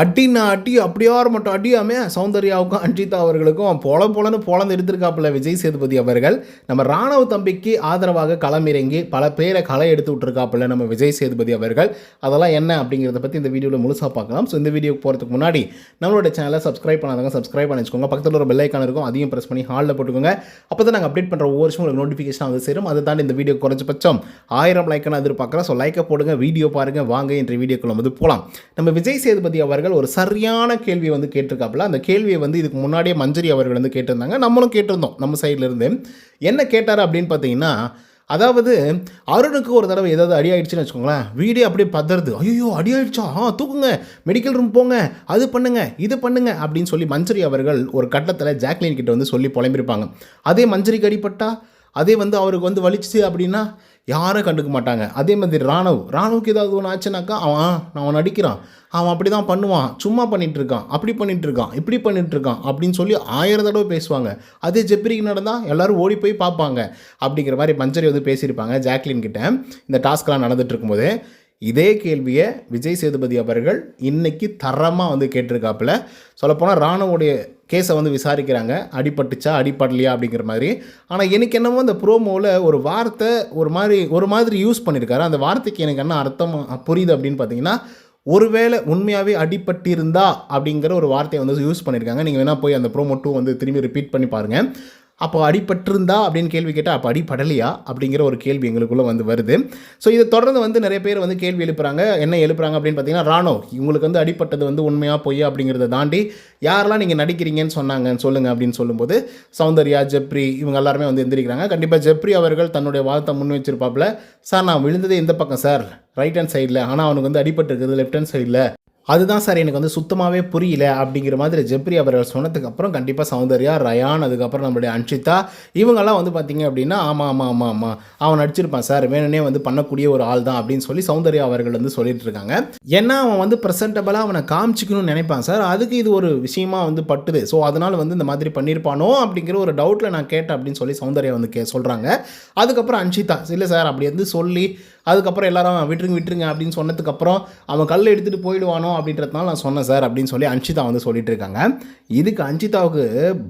அடின்னா அடி அப்படியார் மட்டும். அடியாமே சௌந்தர்யாவுக்கும் அஞ்சிதா அவர்களுக்கும் பொல பொலன்னு பொலந்து எடுத்திருக்காப்புல விஜய் சேதுபதி அவர்கள். நம்ம ராணுவ தம்பிக்கு ஆதரவாக களமிறங்கி பல பேரை களை எடுத்து விட்டுருக்காப்புல நம்ம விஜய் சேதுபதி அவர்கள். அதெல்லாம் என்ன அப்படிங்கிறத பற்றி இந்த வீடியோவில் முழுசாக பார்க்கலாம். ஸோ இந்த வீடியோக்கு போகிறதுக்கு முன்னாடி நம்மளோட சேனலை சப்ஸ்கிரைப் பண்ணாதவங்க சப்ஸ்கிரைப் பண்ணி வச்சுக்கோங்க. பக்கத்தில் ஒரு பெல்லைக்கான இருக்கும் அதையும் ப்ரெஸ் பண்ணி ஹாலில் போட்டுக்கோங்க. அப்போ தான் நாங்கள் அப்டேட் பண்ணுற ஒவ்வொரு வருஷம் உங்களுக்கு நோட்டிஃபிகேஷன் வந்து சேரும். அதை தாண்டி இந்த வீடியோ குறைஞ்சபட்சம் ஆயிரம் லைக்கான எதிர்பார்க்குறோம். ஸோ லைக்கை போடுங்க வீடியோ பாருங்கள் வாங்க என்ற வீடியோக்குள்ள வந்து போகலாம் நம்ம விஜய் சேதுபதி அவர்கள் ஒரு சரியான கேள்வி வந்து கேட்டிருக்காப்புல. அந்த கேள்வியை வந்து இதுக்கு முன்னாடியே மஞ்சரி அவர்கள் வந்து கேட்டிருந்தாங்க. நம்மளும் கேட்டிருந்தோம். நம்ம சைட்லேருந்து என்ன கேட்டார் அப்படின்னு பார்த்தீங்கன்னா அதாவது அருணுக்கு ஒரு தடவை ஏதாவது அடி ஆயிடுச்சுன்னு வச்சுக்கோங்களேன். வீடே அப்படியே பதறது. ஐயோ அடி ஆயிடுச்சா? ஆ தூக்குங்க. மெடிக்கல் ரூம் போங்க. அது பண்ணுங்க. இது பண்ணுங்க. அப்படின்னு சொல்லி மஞ்சரி அவர்கள் ஒரு கட்டத்தில் ஜாக்லின் கிட்ட வந்து சொல்லி புலம்பிருப்பாங்க. அதே மஞ்சரிக்கு அடிப்பட்டா அதே வந்து அவருக்கு வந்து வலிச்சு அப்படின்னா யாரும் கண்டுக்க மாட்டாங்க. அதே மாதிரி ராணுவ். ராணுவுக்கு ஏதாவது ஒன்று ஆச்சுனாக்கா அவன் அவன் நடிக்கிறான் அவன் அப்படி தான் பண்ணுவான். சும்மா பண்ணிகிட்ருக்கான் இருக்கான் அப்படி பண்ணிட்டு இருக்கான் இப்படி பண்ணிட்டு இருக்கான் அப்படின்னு சொல்லி ஆயிரம் தடவை பேசுவாங்க. அதே ஜெப்ரிக்கு நடந்தால் எல்லோரும் ஓடி போய் பார்ப்பாங்க. அப்படிங்கிற மாதிரி பஞ்சரி வந்து பேசியிருப்பாங்க ஜாக்லின் கிட்ட. இந்த டாஸ்க்லாம் நடந்துகிட்டு இருக்கும்போது இதே கேள்வியை விஜய் சேதுபதி அவர்கள் இன்றைக்கி தரமாக வந்து கேட்டிருக்காப்புல. சொல்லப்போனால் ராணுவோடைய கேஸை வந்து விசாரிக்கிறாங்க. அடிபட்டுச்சா அடிப்படலையா அப்படிங்கிற மாதிரி. ஆனால் எனக்கு என்னமோ அந்த ப்ரோமோவில் ஒரு வார்த்தை ஒரு மாதிரி ஒரு மாதிரி யூஸ் பண்ணியிருக்காரு அந்த வார்த்தைக்கு எனக்கு என்ன அர்த்தம் புரியுது அப்படின்னு பார்த்தீங்கன்னா ஒருவேளை உண்மையாகவே அடிபட்டிருந்தா அப்படிங்கிற ஒரு வார்த்தையை வந்து யூஸ் பண்ணியிருக்காங்க நீங்கள் வேணால் போய் அந்த ப்ரோமோ டூ வந்து திரும்பி ரிப்பீட் பண்ணி பாருங்கள் அப்போ அடிபட்டிருந்தா அப்படின்னு கேள்வி கேட்டால் அப்போ அடிப்படலையா அப்படிங்கிற ஒரு கேள்வி எங்களுக்குள்ளே வந்து வருது. ஸோ இதை தொடர்ந்து வந்து நிறைய பேர் வந்து கேள்வி எழுப்புறாங்க. என்ன எழுப்புறாங்க அப்படின்னு பார்த்தீங்கன்னா ராணோ இவங்களுக்கு வந்து அடிப்பட்டது வந்து உண்மையாக பொய்யா அப்படிங்கிறத தாண்டி யாரெல்லாம் நீங்கள் நடிக்கிறீங்கன்னு சொன்னாங்கன்னு சொல்லுங்கள் அப்படின்னு சொல்லும்போது சௌந்தர்யா ஜெப்ரி இவங்க எல்லாருமே வந்து எந்திரிக்கிறாங்க. கண்டிப்பாக ஜெப்ரி அவர்கள் தன்னுடைய வாதத்தை முன் வச்சிருப்பாப்புல. சார் நான் விழுந்ததே இந்த பக்கம் சார். ரைட் ஹேண்ட் சைடில் ஆனால் அவனுக்கு வந்து அடிபட்டு இருக்குது லெஃப்ட் ஹேண்ட் சைடில் அதுதான் சார் எனக்கு வந்து சுத்தமாகவே புரியல அப்படிங்கிற மாதிரி ஜெப்ரி அவர்கள் சொன்னதுக்கப்புறம் கண்டிப்பாக சௌந்தர்யா ரயான் அதுக்கப்புறம் நம்மளுடைய அன்ஷிதா இவங்கெல்லாம் வந்து பார்த்தீங்க அப்படின்னா ஆமாம் ஆமாம் ஆமாம் ஆமாம் அவன் நடிச்சிருப்பான் சார் வேணுனே வந்து பண்ணக்கூடிய ஒரு ஆள் தான் அப்படின்னு சொல்லி சௌந்தர்யா அவர்கள் வந்து சொல்லிட்டு இருக்காங்க. ஏன்னா அவன் வந்து ப்ரெசென்டபிளாக அவனை காமிச்சிக்கணும்னு நினைப்பான் சார். அதுக்கு இது ஒரு விஷயமா வந்து பட்டுது. ஸோ அதனால் வந்து இந்த மாதிரி பண்ணியிருப்பானோ அப்படிங்கிற ஒரு டவுட்டில் நான் கேட்டேன் அப்படின்னு சொல்லி சௌந்தர்யா வந்து கே சொல்கிறாங்க அதுக்கப்புறம் அன்ஷிதா இல்லை சார் அப்படி வந்து சொல்லி அதுக்கப்புறம் எல்லாரும் விட்டுருங்க விட்டுருங்க அப்படின்னு சொன்னதுக்கப்புறம் அவன் கல் எடுத்துகிட்டு போயிடுவானோ அப்படின்றதுனால நான் சொன்னேன் சார் அப்படின்னு சொல்லி அன்ஷிதா வந்து சொல்லிட்டு இருக்காங்க. இதுக்கு அன்ஷிதாவுக்கு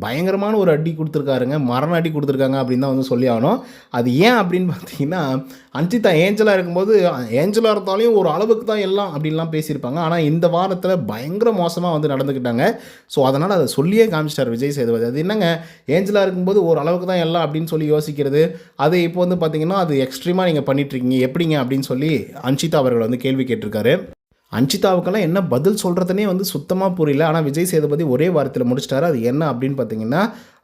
பயங்கரமான ஒரு அடி கொடுத்துருக்காருங்க மரண அடி கொடுத்துருக்காங்க அப்படின்னு தான் வந்து சொல்லி ஆகணும். அது ஏன் அப்படின்னு பார்த்தீங்கன்னா அன்ஷிதா ஏஞ்சலாக இருக்கும்போது ஏஞ்சலாக இருந்தாலையும் ஒரு அளவுக்கு தான் எல்லாம் அப்படின்லாம் பேசியிருப்பாங்க. ஆனால் இந்த வாரத்தில் பயங்கர மோசமாக வந்து நடந்துக்கிட்டாங்க. ஸோ அதனால் அதை சொல்லியே காமிச்சிட்டார் விஜய் சேதுபதி. அது என்னங்க ஏஞ்சலாக இருக்கும்போது ஒரு அளவுக்கு தான் எல்லாம் அப்படின்னு சொல்லி யோசிக்கிறது. அது இப்போ வந்து பார்த்தீங்கன்னா அது எக்ஸ்ட்ரீமாக நீங்கள் பண்ணிட்டுருக்கீங்க எப்படி எப்படிங்க அப்படின்னு சொல்லி அன்ஷிதா அவர்கள் வந்து கேள்வி கேட்டிருக்காரு. அன்ஷிதாவுக்கெல்லாம் என்ன பதில் சொல்கிறதுனே வந்து சுத்தமாக புரியல. ஆனால் விஜய் சேதுபதி ஒரே வாரத்தில் முடிச்சிட்டாரு. அது என்ன அப்படின்னு பார்த்தீங்கன்னா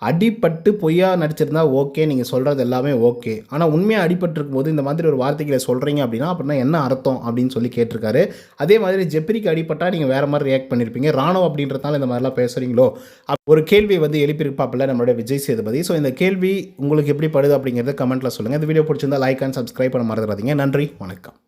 அடிப்பட்டு பொய்யா நடிச்சிருந்தா ஓகே நீங்கள் சொல்கிறது எல்லாமே ஓகே. ஆனால் உண்மையாக அடிபட்டிருக்கும் போது இந்த மாதிரி ஒரு வார்த்தைகளை சொல்கிறீங்க அப்படின்னா அப்படின்னா என்ன அர்த்தம் அப்படின்னு சொல்லி கேட்டிருக்காரு. அதே மாதிரி ஜெப்ரிக்கு அடிப்பட்டால் நீங்கள் வேறு மாதிரி ரியாக்ட் பண்ணியிருப்பீங்க ராணுவம் அப்படின்றதால இந்த மாதிரிலாம் பேசுகிறீங்களோ ஒரு கேள்வி வந்து எழுப்பியிருப்பாப்பில்ல நம்மளுடைய விஜய் சேதுபதி. ஸோ இந்த கேள்வி உங்களுக்கு எப்படி படுது அப்படிங்கிறத கமெண்ட்டில் சொல்லுங்கள் இந்த வீடியோ பிடிச்சிருந்தா லைக் அண்ட் சப்ஸ்கிரைப் பண்ண மறந்துடாதீங்க. நன்றி வணக்கம்.